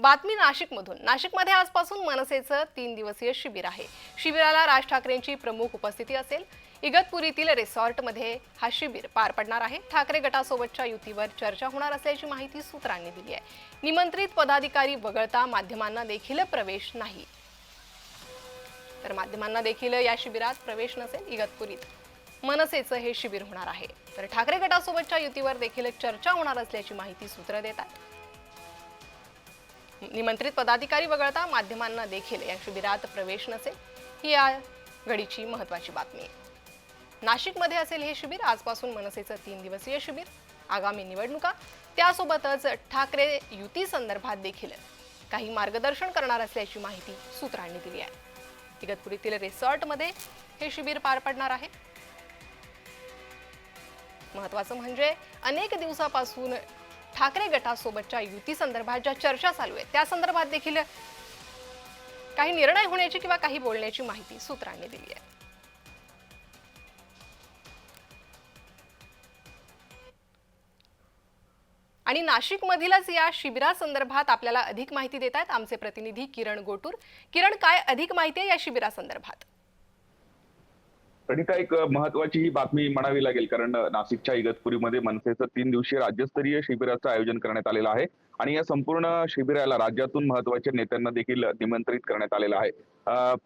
बातमी नाशिकमधून. नाशिकमध्ये आजपासून मनसेचं तीन दिवसीय शिबिर आहे. शिबिराला राज ठाकरेंची प्रमुख उपस्थिती असेल. इगतपुरीतील रिसॉर्टमध्ये हा शिबिर पार पडणार आहे. ठाकरे गटासोबतच्या युतीवर चर्चा होणार असल्याची माहिती सूत्रांनी दिली आहे. निमंत्रित पदाधिकारी वगळता माध्यमांना देखील प्रवेश नाही. तर माध्यमांना देखील या शिबिरात प्रवेश नसेल इगतपुरीत. मनसेचं हे शिबिर होणार आहे. तर ठाकरे गटासोबतच्या युतीवर देखील चर्चा होणार असल्याची माहिती सूत्र देतात. निमंत्रित पदाधिकारी वगळता माध्यमांना देखील या शिबिरात प्रवेश नसेल ही या घडीची महत्वाची बातमी आहे. नाशिकमध्ये असेल हे शिबिर आजपासून मनसेचं तीन दिवसीय शिबिर. आगामी निवडणुका त्यासोबतच ठाकरे युती संदर्भात देखील काही मार्गदर्शन करणार असल्याची माहिती सूत्रांनी दिली आहे. इगतपुरीतील रिसॉर्टमध्ये हे शिबिर पार पडणार आहे. महत्वाचं म्हणजे अनेक दिवसापासून ठाकरे गटासोबतच्या युती संदर्भात ज्या चर्चा चालू आहेत त्या संदर्भात देखील काही निर्णय होण्याची किंवा काही बोलण्याची माहिती सूत्रांनी दिली आहे. आणि नाशिकमधीलच या शिबिरासंदर्भात आपल्याला अधिक माहिती देत आहेत आमचे प्रतिनिधी किरण गोटूर. किरण काय अधिक माहिती आहे या शिबिरासंदर्भात? कणिका एक महत्वाची ही बातमी म्हणावी लागेल कारण नाशिकच्या इगतपुरीमध्ये मनसेचं तीन दिवसीय राज्यस्तरीय शिबिराचं आयोजन करण्यात आलेलं आहे. आणि या संपूर्ण शिबिराला राज्यातून महत्त्वाच्या नेत्यांना देखील निमंत्रित करण्यात आलेलं आहे.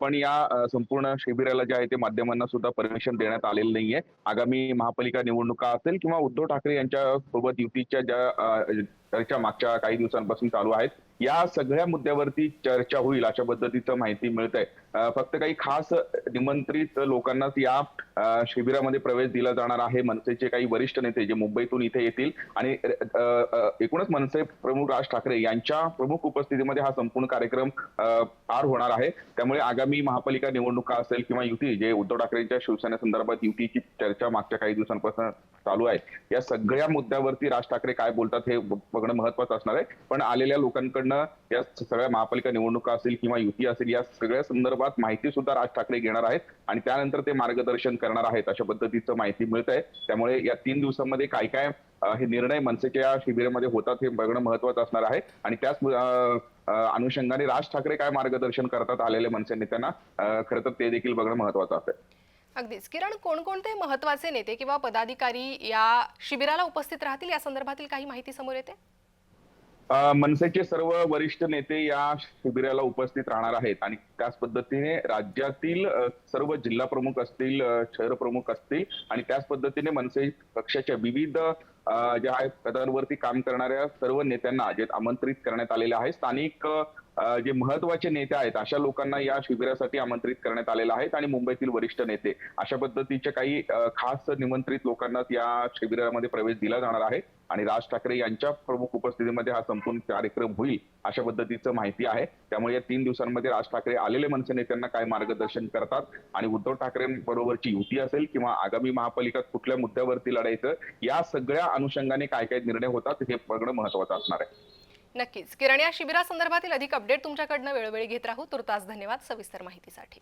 पण या संपूर्ण शिबिराला जे आहे ते माध्यमांना सुद्धा परमिशन देण्यात आलेलं नाहीये. आगामी महापालिका निवडणुका असेल किंवा उद्धव ठाकरे यांच्या सोबत युतीच्या ज्या चर्चा मागच्या काही दिवसांपासून चालू आहेत या सगळ्या मुद्द्यावरती चर्चा होईल अशा पद्धतीचं माहिती मिळत आहे फक्त काही खास निमंत्रित लोकांनाच या शिबिरामध्ये प्रवेश दिला जाणार आहे. मनसेचे काही वरिष्ठ नेते जे मुंबईतून इथे येतील आणि एकूणच मनसे प्रमुख राज ठाकरे यांच्या प्रमुख उपस्थितीमध्ये हा संपूर्ण कार्यक्रम पार होणार आहे. त्यामुळे आगामी महापालिका निवडणुका असेल किंवा युती जे उद्धव ठाकरेंच्या शिवसेनेसंदर्भात युतीची चर्चा मागच्या काही दिवसांपासून चालू आहे. या सगळ्या मुद्द्यावरती राज ठाकरे काय बोलतात हे बघणं महत्वाचं असणार आहे. पण आलेल्या लोकांकडनं या सगळ्या महापालिका निवडणुका असेल किंवा युती असेल या सगळ्या संदर्भात माहिती सुद्धा राज ठाकरे घेणार आहेत आणि त्यानंतर ते मार्गदर्शन करणार आहेत अशा पद्धतीचं माहिती मिळत आहे. त्यामुळे या तीन दिवसांमध्ये काय काय हे निर्णय मनसेच्या शिबिरामध्ये होतात हे बघणं महत्वाचं असणार आहे. आणि त्याच अनुषंगाने राज ठाकरे काय मार्गदर्शन करतात आलेल्या मनसे नेत्यांना खरं तर ते देखील बघणं महत्वाचं असेल अगदीच. किरण कोणकोणते महत्त्वाचे नेते किंवा पदाधिकारी या शिबिराला उपस्थित राहतील? या संदर्भातील काही माहिती समोर येते. मनसेचे सर्व वरिष्ठ नेते या शिबिराला उपस्थित राहणार आहेत आणि त्याच पद्धतीने राज्यातील सर्व जिल्हा प्रमुख असतील शहर प्रमुख असतील आणि त्याच पद्धतीने मनसे पक्षाच्या विविध ज्या आहेत पदांवरती काम करणाऱ्या सर्व नेत्यांना जे आमंत्रित करण्यात आलेले आहे. स्थानिक जे महत्त्वाचे नेते आहेत अशा लोकांना या शिबिरासाठी आमंत्रित करण्यात आलेलं आहे आणि मुंबईतील वरिष्ठ नेते. अशा पद्धतीचे काही खास निमंत्रित लोकांना या शिबिरामध्ये प्रवेश दिला जाणार आहे आणि राज ठाकरे यांच्या प्रमुख उपस्थितीमध्ये हा संपूर्ण कार्यक्रम होईल अशा पद्धतीचं माहिती आहे. त्यामुळे या तीन दिवसांमध्ये राज ठाकरे आलेले मनसे नेत्यांना काय मार्गदर्शन करतात आणि उद्धव ठाकरेंबरोबरची युती असेल किंवा आगामी महापालिकात कुठल्या मुद्द्यावरती लढायचं या सगळ्या अनुषंगाने काय काय निर्णय होतात हे बघणं महत्वाचं असणार आहे. नक्कीच. किरण या शिबिरासंदर्भातील अधिक अपडेट तुमच्याकडनं वेळोवेळी घेत राहू. तुर्तास धन्यवाद सविस्तर माहितीसाठी.